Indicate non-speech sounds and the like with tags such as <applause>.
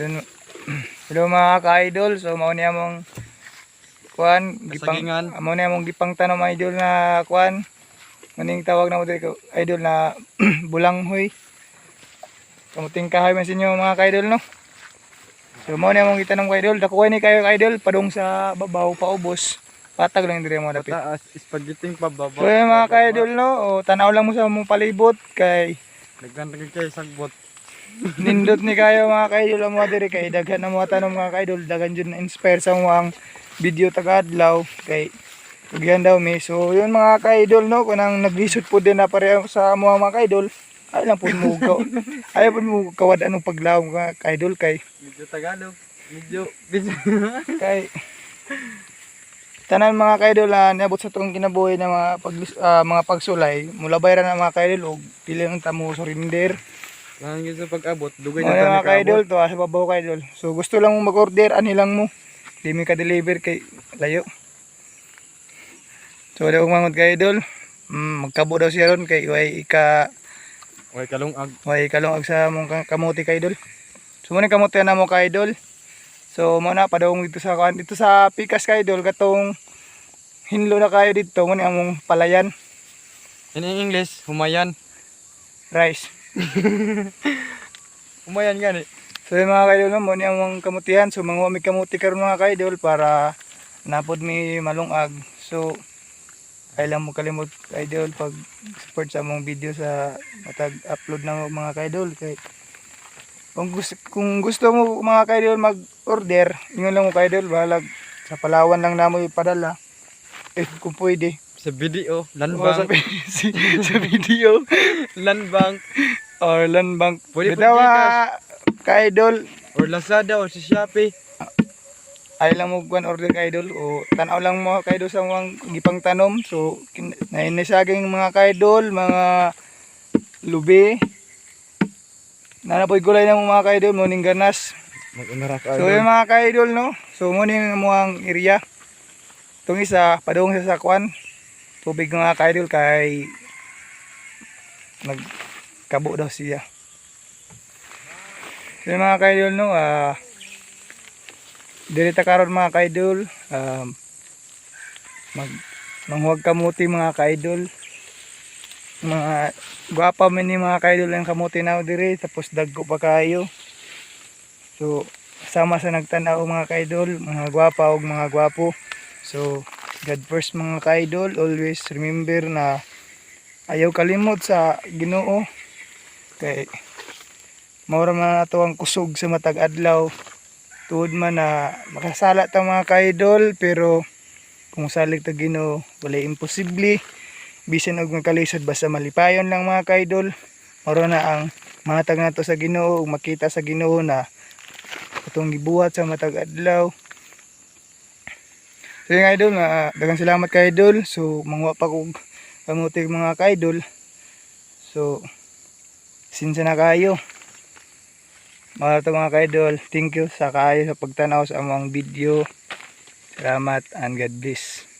Yun, hello mga ka-idol. So mao niya mong kuan gipang mao niya mong gipang tanong mga idol na kuan. Maning tawag na mo diri idol na <clears throat> bulanghoy. Kamuting kahoy man sa inyo mga ka-idol no. So mao niya mong gitanong ka-idol. Dako ni kayo ka-idol padung sa babaw paubos. Patag lang diri mo dapit. Taas, spaghetti pa baba. So mga ka-idol no, o, tanaw lang mo sa mong palibot kay Nagkantag kayo sagbot. Nindot ni kayo mga kaidol ang mga diri kay daghan na mga tanong mga kaidol daghan jud na inspire sa mga video tagadlaw kay Tugyan daw mi. So yun mga kaidol no kunang naglisod po din na pareho sa mga mga kaidol. Ay lang po mo ka. <laughs> Ay po mo kawad anong paglaw mga kaidol kay Medyo Tagalog. Medyo, medyo. <laughs> kay tanan mga kaidol na niabot sa tong kinabuhi na mga pag mga pagsulay mula bayran na mga kaidol og pili ng tamo surrender. Lang yun sa pag-abot. Dugay na mga tayo kaidol to, asa babaw kaidol. So gusto lang mo mag-order, ani lang mo. Di mi ka-deliver kay layo. So wala kong mangod kaidol. Mm, magkabo daw siya ron kay way ika Okay, kalungag. way kalungag sa mong ka- kamuti kaidol. So muna kamuti na mo kaidol. So mo na padawong dito sa kuan dito sa Pikas kaidol katong hinlo na kayo dito mo among palayan In English, humayan. rice. <laughs> Humayan gani. So yung mga kaidol mo ni among kamutihan. So mga may kamuti karon mga kaidol para napod mi malungag. So kailan mo kalimot kaidol pag support sa among video sa matag upload na mga kaidol kay kung gusto, kung gusto mo mga kaidol mag-order, ingon lang mo kaidol, balag sa Palawan lang namo ipadala. Eh kung pwede. Sa video, sa, landbank. <laughs> si- sa video landbank. Or land bank. Pwede po Bitaw, Gcash. ah, kaidol, Or Lazada or sa Shopee. ay lang mo kuan order kay idol. O tanaw lang mo kay idol sa mga gipang tanom. So nainisaging mga kaidol mga lubi. Nanapoy gulay na mo mga kaidol mo ning ganas. So yung mga kaidol no? So mo ning mo ang area. Itong isa padung sa sakwan. Tubig mga kaidol kay nagkabo daw siya so mga kaidol no ah Dirita karon mga kaidol, um, mag manghuwag kamuti mga kaidol. Mga gwapa man ni mga kaidol ang kamuti na diri tapos dagko pa kayo. So sama sa nagtanaw mga kaidol, mga gwapa ug mga gwapo. So God first mga kaidol, always remember na ayaw kalimot sa Ginoo kay maura man nato ang kusog sa matag adlaw tuod man na makasala ta mga kaidol pero kung salig ta Ginoo wala imposible bisan og magkalisod basta malipayon lang mga kaidol maro na ang matag nato sa Ginoo ug makita sa Ginoo na atong gibuhat sa matag adlaw So yung idol, na dagang salamat kay idol. So mangwa pa kog kamuti mga kaidol. So sinsa na kayo. Mga to mga kaidol, thank you sa kayo sa pagtanaw sa among video. Salamat and God bless.